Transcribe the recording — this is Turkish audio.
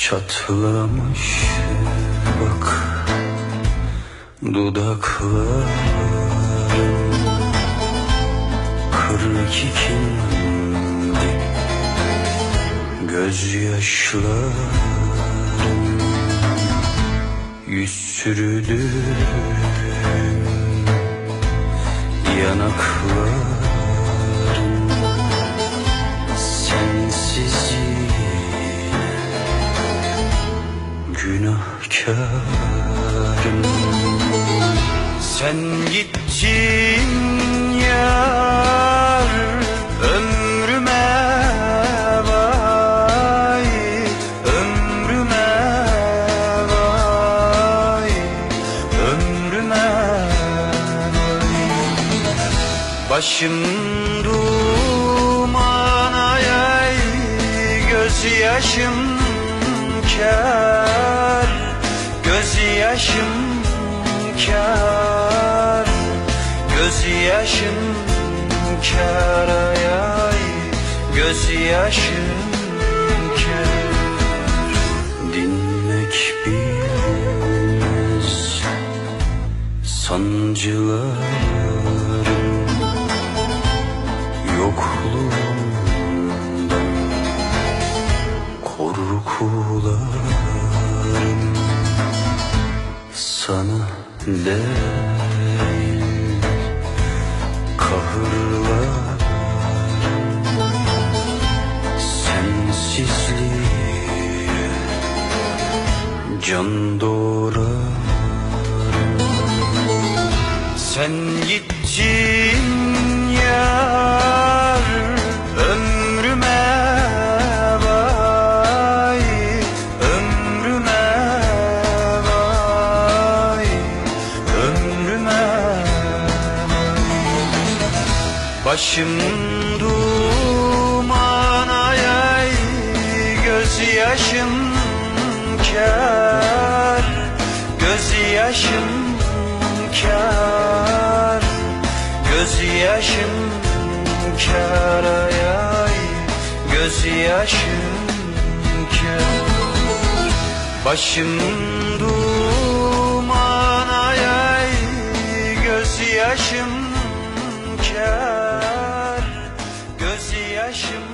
Çatlamış bak dudaklarım Kırık ikindi gözyaşlarım Yüz sürdüm yanaklarım günahkarım Sen gittin yar ömrüme vay Ömrüme vay Ömrüme vay. Başım dumana yay Gözyaşım kar Gözyaşım kar Gözyaşım kar ay Gözyaşım kar Dinmek bilmez sancılarım Yokluğumdan korkularım Sana değil kahırlarım Sensizliğe can doğrar. Sen gittin Başım dumana yay gözyaşım kar gözyaşım kar Gözyaşım kar ay ay Gözyaşım kar Başım duman ay ay Gözyaşım Gözyaşım